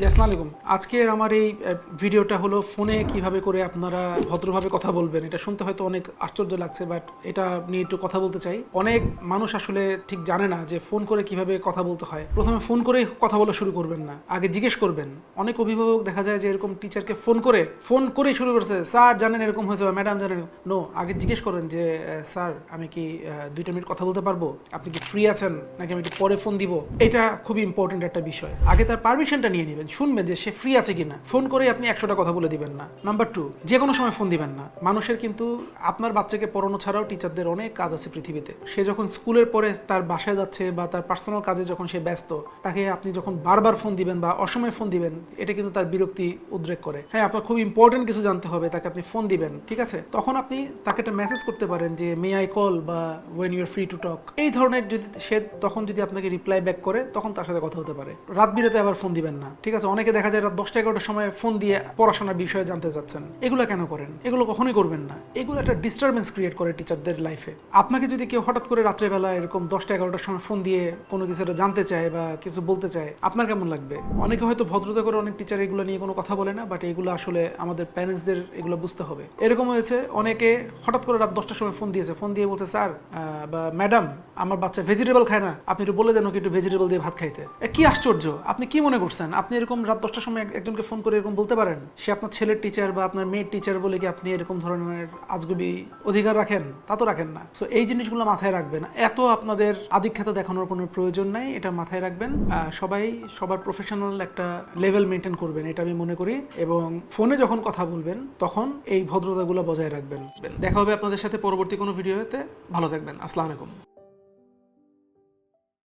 জি, আসসালামু আলাইকুম। আজকে আমার এই ভিডিওটা হলো ফোনে কীভাবে করে আপনারা ভদ্রভাবে কথা বলবেন। এটা শুনতে হয়তো অনেক আশ্চর্য লাগছে, বাট এটা নিয়ে একটু কথা বলতে চাই। অনেক মানুষ আসলে ঠিক জানে না যে ফোন করে কীভাবে কথা বলতে হয়। প্রথমে ফোন করে কথা বলা শুরু করবেন না। আগে জিজ্ঞেস করবেন। অনেক অভিভাবক দেখা যায় যে এরকম টিচারকে ফোন করে, ফোন করেই শুরু করছে, স্যার, জানেন এরকম হয়েছে বা ম্যাডাম জানেন নো আগে জিজ্ঞেস করেন যে স্যার, আমি কি দুইটা মিনিট কথা বলতে পারব? আপনি কি ফ্রি আছেন? নাকি আমি একটু পরে ফোন দিব? এটা খুবই ইম্পর্টেন্ট একটা বিষয়। আগে তার পারমিশনটা নিয়ে নেবেন। শুনবেন যে সে ফ্রি আছে কিনা। ফোন করে আপনি একশোটা কথা বলে দিবেন না। নাম্বার টু যে কোনো সময় ফোন দিবেন না। মানুষের কিন্তু আপনার বাচ্চাকে পড়ানো ছাড়াও টিচারদের অনেক কাজ আছে পৃথিবীতে। সে যখন স্কুলের পরে তার বাসায় যাচ্ছে বা তার পার্সোনাল কাজে যখন সে ব্যস্ত, তাকে আপনি যখন বারবার ফোন দিবেন বা অসময়ে ফোন দিবেন, এটা কিন্তু তার বিরক্তি উদ্রেক করে। হ্যাঁ আপনার খুব ইম্পর্টেন্ট কিছু জানতে হবে, তাকে আপনি ফোন দিবেন, ঠিক আছে? তখন আপনি তাকে একটা মেসেজ করতে পারেন যে মে আই কল বা when you are free to talk এই ধরনের যদি সে তখন যদি আপনাকে রিপ্লাই ব্যাক করে, তখন তার সাথে কথা হতে পারে। রাত বিরেতে আবার ফোন দিবেন না, ঠিক আছে? অনেকে দেখা যায় দশটা, এগারোটার সময় ফোন দিয়ে পড়াশোনার বিষয়ে জানতে চাচ্ছেন এগুলো কেন করেন? এগুলো কখনোই করবেন না। এগুলো একটা ডিস্টারবেন্স ক্রিয়েট করে টিচারদের লাইফে আপনাকে যদি কেউ হঠাৎ করে রাত্রেবেলা এরকম দশটা, এগারোটার সময় ফোন দিয়ে কোনো কিছু জানতে চায় বা কিছু বলতে চায়, আপনার কেমন লাগবে? অনেকে হয়তো ভদ্রতা করে অনেক টিচার এগুলো নিয়ে কোনো কথা বলে না বাট এগুলো আসলে আমাদের প্যারেন্টসদের এগুলো বুঝতে হবে। এরকম হয়েছে, অনেকে হঠাৎ করে রাত দশটার সময় ফোন দিয়েছে। ফোন দিয়ে বলছে, স্যার বা ম্যাডাম আমার বাচ্চা ভেজিটেবল খায় না। আপনি একটু বলে দেন ওকে একটু ভেজিটেবল দিয়ে ভাত খাইতে। কি আশ্চর্য! আপনি কি মনে করছেন? আপনি এরকম রাত দশটার সময় এক- একজনকে ফোন করে এরকম বলতে পারেন? সে আপনার ছেলের টিচার বা আপনার মেয়ের টিচার বলে কি আপনি এরকম ধরনের আজগুবি অধিকার রাখেন? তা তো রাখেন না। সো এই জিনিসগুলো মাথায় রাখবেন। এত আপনাদের আধিক্ষেত দেখানোর কোনো প্রয়োজন নাই, এটা মাথায় রাখবেন। সবাই সবার প্রফেশনাল একটা লেভেল মেনটেন করবেন, এটা আমি মনে করি। এবং ফোনে যখন কথা বলবেন, তখন এই ভদ্রতাগুলো বজায় রাখবেন। দেখা হবে আপনাদের সাথে পরবর্তী কোনো ভিডিওতে ভালো থাকবেন। আসসালামু আলাইকুম।